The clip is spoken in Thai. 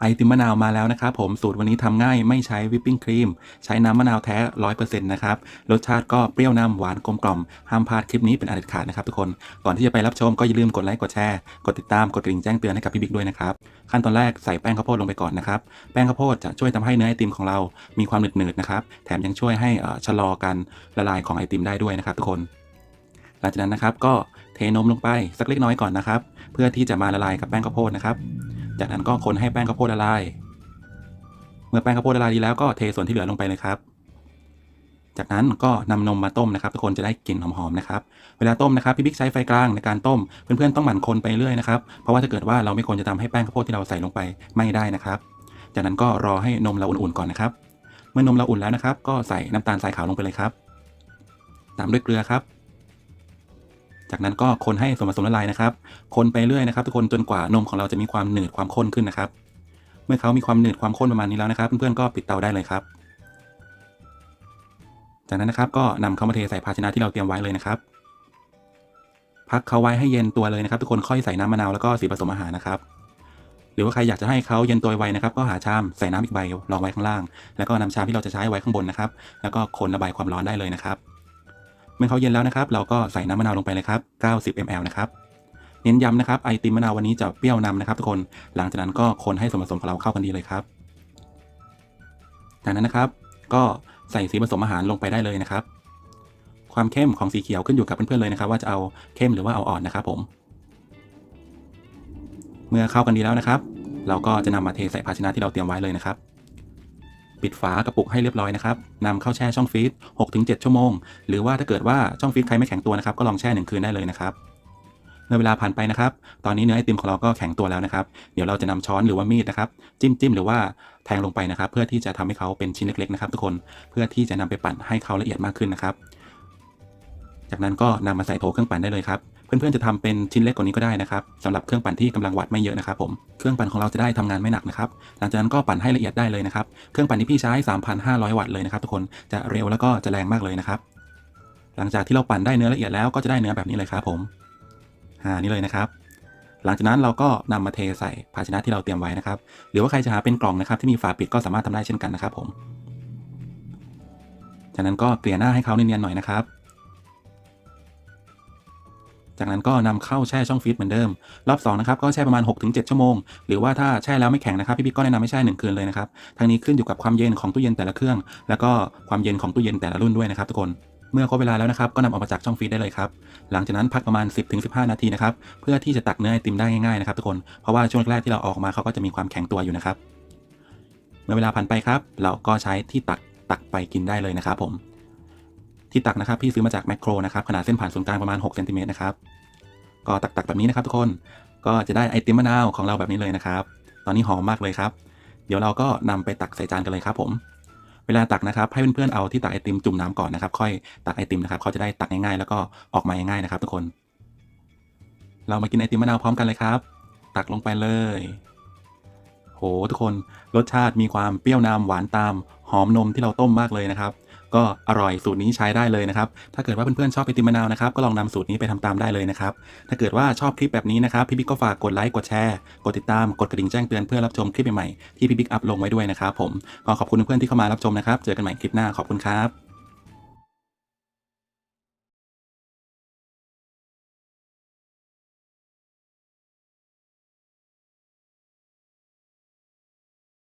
ไอติมมะนาวมาแล้วนะครับผมสูตรวันนี้ทำง่ายไม่ใช้วิปปิ้งครีม ใช้น้ำมะนาวแท้100%นะครับ รสชาติก็เปรี้ยวนำหวานกลมกล่อมห้ามพลาดคลิปนี้เป็นอันเด็ดขาดนะครับทุกคน ก่อนที่จะไปรับชมก็อย่าลืมกดไลค์กดแชร์กดติดตามกดกระดิ่งแจ้งเตือนให้กับพี่บิ๊กด้วยนะครับ ขั้นตอนแรกใส่แป้งข้าวโพดลงไปก่อนนะครับ แป้งข้าวโพดจะช่วยทำให้เนื้อไอติมของเรามีความหนืดๆนะครับแถมยังช่วยให้ชะลอการละลายของไอติมได้ด้วยนะครับทุกคน หลังจากนั้นนะครับก็เทนมลงไปสักเล็กน้อยก่อนนะครับ เพื่อที่จะมาละลายกับแป้งข้าวโพดนะครับ จากนั้นก็คนให้แป้งข้าวโพดละลาย เมื่อแป้งข้าวโพดละลายดีแล้วก็เทส่วนที่เหลือลงไปเลยครับ จากนั้นก็นำนมมาต้มนะครับ ทุกคนจะได้กลิ่นหอมๆนะครับ เวลาต้มนะครับพี่บิ๊กใช้ไฟกลางในการต้ม เพื่อนๆต้องหมั่นคนไปเรื่อยนะครับ เพราะว่าถ้าเกิดว่าเราไม่ควรจะทำให้แป้งข้าวโพดที่เราใส่ลงไปไม่ได้นะครับ จากนั้นก็รอให้นมเราอุ่นๆก่อนนะครับ เมื่อนมเราอุ่นแล้วนะครับ ก็ใส่น้ำตาลทรายขาวลงไปเลยครับ ตามด้วยเกลือครับ จากนั้นก็คนให้ส่วนผสมละลายนะครับ คนไปเรื่อยนะครับ ทุกคนจนกว่านมของเราจะมีความหนืดความข้นขึ้นนะครับ เมื่อเขามีความหนืดความข้นประมาณนี้แล้วนะครับ เพื่อนๆก็ปิดเตาได้เลยครับ จากนั้นนะครับก็นำเขามาเทใส่ภาชนะที่เราเตรียมไว้เลยนะครับ พักเขาไว้ให้เย็นตัวเลยนะครับ ทุกคนค่อยใส่น้ำมะนาวแล้วก็สีผสมอาหารนะครับ หรือว่าใครอยากจะให้เขาเย็นตัวไวนะครับ ก็หาชามใส่น้ำอีกใบรองไว้ข้างล่าง แล้วก็นำชามที่เราจะใช้ไว้ข้างบนนะครับ แล้วก็คนระบายความร้อนได้เลยนะครับ เมื่อเขาเย็นแล้วนะครับ เราก็ใส่น้ำมะนาวลงไปเลยครับ 90 ml นะครับเน้นย้ำนะครับไอติมมะนาววันนี้จะเปรี้ยวนำนะครับ ทุกคนหลังจากนั้นก็คนให้ส่วนผสมของเราเข้ากันดีเลยครับ จากนั้นนะครับ ก็ใส่สีผสมอาหารลงไปได้เลยนะครับ ความเข้มของสีเขียวขึ้นอยู่กับเพื่อนๆเลยนะครับ ว่าจะเอาเข้มหรือว่าเอาอ่อนนะครับ ผม เมื่อเข้ากันดีแล้วนะครับ เราก็จะนำมาเทใส่ภาชนะที่เราเตรียมไว้เลยนะครับ ปิดฝากระปุกให้เรียบร้อยนะครับนำเข้าแช่ช่องฟรีซ6-7 ชั่วโมง หรือว่าถ้าเกิดว่าช่องฟรีซใครไม่แข็งตัวนะครับก็ลองแช่หนึ่งคืนได้เลยนะครับเมื่อเวลาผ่านไปนะครับ ตอนนี้เนื้อไอติมของเราก็แข็งตัวแล้วนะครับ เดี๋ยวเราจะนำช้อนหรือว่ามีดนะครับ จิ้มจิ้มหรือว่าแทงลงไปนะครับ เพื่อที่จะทำให้เขาเป็นชิ้นเล็กๆนะครับทุกคน เพื่อที่จะนำไปปั่นให้เขาละเอียดมากขึ้นนะครับ จากนั้นก็นำมาใส่โถเครื่องปั่นได้เลยครับ เพื่อนๆจะทำเป็นชิ้นเล็กกว่านี้ก็ได้นะครับสำหรับเครื่องปั่นที่กำลังวัดไม่เยอะนะครับผมเครื่องปั่นของเราจะได้ทำงานไม่หนักนะครับหลังจากนั้นก็ปั่นให้ละเอียดได้เลยนะครับเครื่องปั่นที่พี่ใช้ 3,500 วัตต์เลยนะครับทุกคนจะเร็วแล้วก็จะแรงมากเลยนะครับหลังจากที่เราปั่นได้เนื้อละเอียดแล้วก็จะได้เนื้อแบบนี้เลยครับผมอ่านี่เลยนะครับหลังจากนั้นเราก็นำมาเทใส่ภาชนะที่เราเตรียมไว้นะครับ หรือว่าใครจะหาเป็นกล่องนะครับที่มีฝาปิดก็สามารถทำได้เช่นกันนะครับผม จากนั้นก็เกลี่ยหน้าให้เขาเนียนๆหน่อยนะครับ จากนั้นก็นำเข้าแช่ช่องฟรีซเหมือนเดิม รอบ2นะครับก็แช่ประมาณ 6-7 ชั่วโมง หรือว่าถ้าแช่แล้วไม่แข็งนะครับพี่บิ๊กก็แนะนำให้แช่หนึ่งคืนเลยนะครับทางนี้ขึ้นอยู่กับความเย็นของตู้เย็นแต่ละเครื่อง แล้วก็ความเย็นของตู้เย็นแต่ละรุ่นด้วยนะครับทุกคนเมื่อครบเวลาแล้วนะครับก็นำออกมาจากช่องฟรีซได้เลยครับ หลังจากนั้นพักประมาณ 10-15 นาทีนะครับ เพื่อที่จะตักเนื้อไอติมได้ง่ายๆนะครับทุกคน เพราะว่าช่วงแรกๆที่เราออกมาเขาก็จะมีความแข็งตัวอยู่นะครับ เมื่อเวลาผ่านไปครับ เราก็ใช้ที่ตักตักไปกินได้เลยนะครับผม ที่ตักนะครับพี่ซื้อมาจากแมคโครนะครับขนาดเส้นผ่านศูนย์กลางประมาณ6เซนติเมตรนะครับก็ตักๆแบบนี้นะครับทุกคนก็จะได้ไอติมมะนาวของเราแบบนี้เลยนะครับ ตอนนี้หอมมากเลยครับ เดี๋ยวเราก็นำไปตักใส่จานกันเลยครับผม เวลาตักนะครับให้เพื่อนๆเอาที่ตักไอติมจุ่มน้ำก่อนนะครับ ค่อยตักไอติมนะครับเขาจะได้ตักง่ายๆ แล้วก็ออกมาง่ายๆนะครับทุกคน เรามากินไอติมมะนาวพร้อมกันเลยครับ ตักลงไปเลย โหทุกคนรสชาติมีความเปรี้ยวนำหวานตามหอมนมที่เราต้มมากเลยนะครับ ก็อร่อยสูตรนี้ใช้ได้เลยนะครับ ถ้าเกิดว่าเพื่อนๆชอบไอติมมะนาวนะครับก็ลองนำสูตรนี้ไปทำตามได้เลยนะครับ ถ้าเกิดว่าชอบคลิปแบบนี้นะครับพี่บิ๊กก็ฝากกดไลค์กดแชร์กดติดตามกดกระดิ่งแจ้งเตือนเพื่อรับชมคลิปใหม่ๆที่พี่บิ๊กอัพลงไว้ด้วยนะครับผมก็ขอบคุณเพื่อนๆที่เข้ามารับชมนะครับ เจอกันใหม่คลิปหน้าขอบคุณครับ